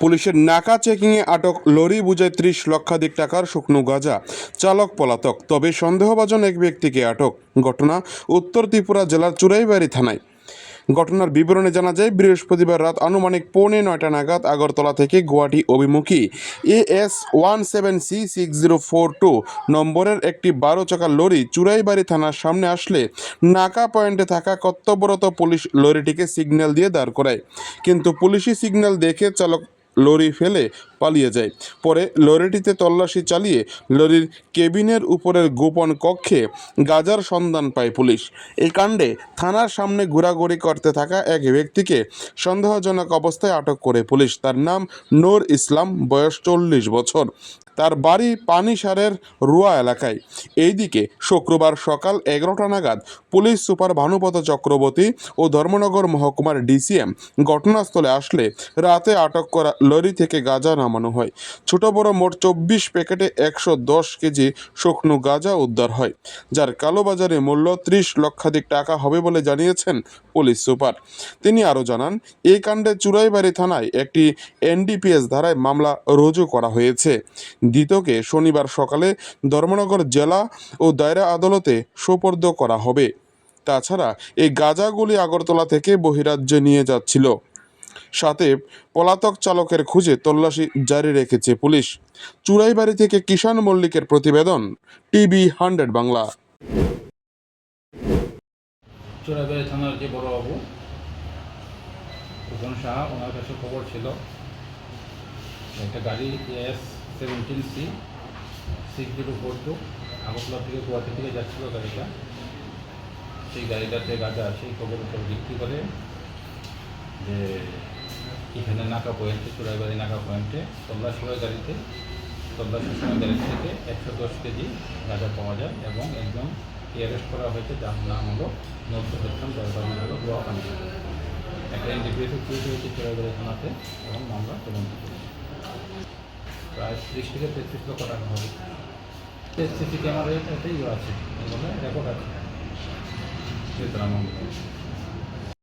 পুলিশের নাকা চেকিংয়ে আটক লরি বুঝায় ত্রিশ লক্ষাধিক টাকার শুকনো গাঁজা। চালক পলাতক, তবে সন্দেহভাজন এক ব্যক্তিকে আটক। ঘটনা উত্তর ত্রিপুরা জেলার চুরাইবাড়ি থানায়। ঘটনার বিবরণে জানা যায়, বৃহস্পতিবার রাত আনুমানিক পৌনে নয়টা নাগাদ আগরতলা থেকে গুয়াহাটি অভিমুখী A S one seven C six zero four two নম্বরের একটি বারো চাকা লরি চুরাইবাড়ি থানার সামনে আসলে নাকা পয়েন্টে থাকা কর্তব্যরত পুলিশ লরিটিকে সিগন্যাল দিয়ে দাঁড় করায়। কিন্তু পুলিশি সিগন্যাল দেখে চালক লরি ফেলে পালিয়ে যায়। পরে লরিটিতে তল্লাশি চালিয়ে লরির কেবিনের উপরের গোপন কক্ষে গাজার সন্ধান পায় পুলিশ। এই কাণ্ডে থানার সামনে ঘোরাঘুরি করতে থাকা এক ব্যক্তিকে সন্দেহজনক অবস্থায় আটক করে পুলিশ। তার নাম নূর ইসলাম, বয়স চল্লিশ বছর। তার বাড়ি পানিসারের রুয়া এলাকায়। এইদিকে শুক্রবার সকাল এগারোটা নাগাদ পুলিশ সুপার ভানুপত চক্রবর্তী ও ধর্মনগর মহকুমার ডিসিএম ঘটনাস্থলে আসলে রাতে আটক করা লরি থেকে গাঁজা নামানো হয়। ছোট বড় মোট চব্বিশ প্যাকেটে একশো দশ কেজি শুকনো গাঁজা উদ্ধার হয়, যার কালোবাজারে মূল্য ত্রিশ লক্ষাধিক টাকা হবে বলে জানিয়েছেন পুলিশ সুপার। তিনি আরও জানান, এই কাণ্ডে চুরাইবাড়ি থানায় একটি এনডিপিএস ধারায় মামলা রুজু করা হয়েছে। দ্বিতকে শনিবার সকালে ধর্মনগর জেলা ও দায়রা আদালতে সোপর্দ করা হবে। তাছাড়া এই গাঁজাগুলি আগরতলা থেকে বহিরাজ্যে নিয়ে যাচ্ছিল। সাথে পলাতক চালকের খুঁজে তল্লাশি জারি রেখেছে পুলিশ। চুরাইবাড়ি থেকে কিষাণ মল্লিকের প্রতিবেদন, টিভি হান্ড্রেড বাংলা। থানার যে ওনার কাছে খবর ছিল একটা গাড়ি S seventeen C six zero four two Agartala থেকে গুয়াহাটি থেকে যাচ্ছিল গাড়িটা। সেই গাড়িটাতে গাঁজা এই খবর ভিত্তি করে যে এখানে নাকা পয়েন্টে চোরাইবাড়ি নাকা পয়েন্টে তল্লাশ করে গাড়িতে তল্লাশির সময় গাড়ি থেকে একশো দশ কেজি গাঁজা পাওয়া যায় এবং একজন অ্যারেস্ট করা হয়েছে, যার নাম হলো নব্বই সত্যম যার বাড়ি হলো গুয়াহাটি একটা এনডিপিএসও চুরি হয়েছে চোরাইবাড়ি থানাতে এবং মামলা তদন্ত করেছে। প্রায় ত্রিশ থেকে তেত্রিশ লক্ষ টাকা হবে। সিসি ক্যামেরাতে ইয়ে আছে রেকর্ড আছে। মামলা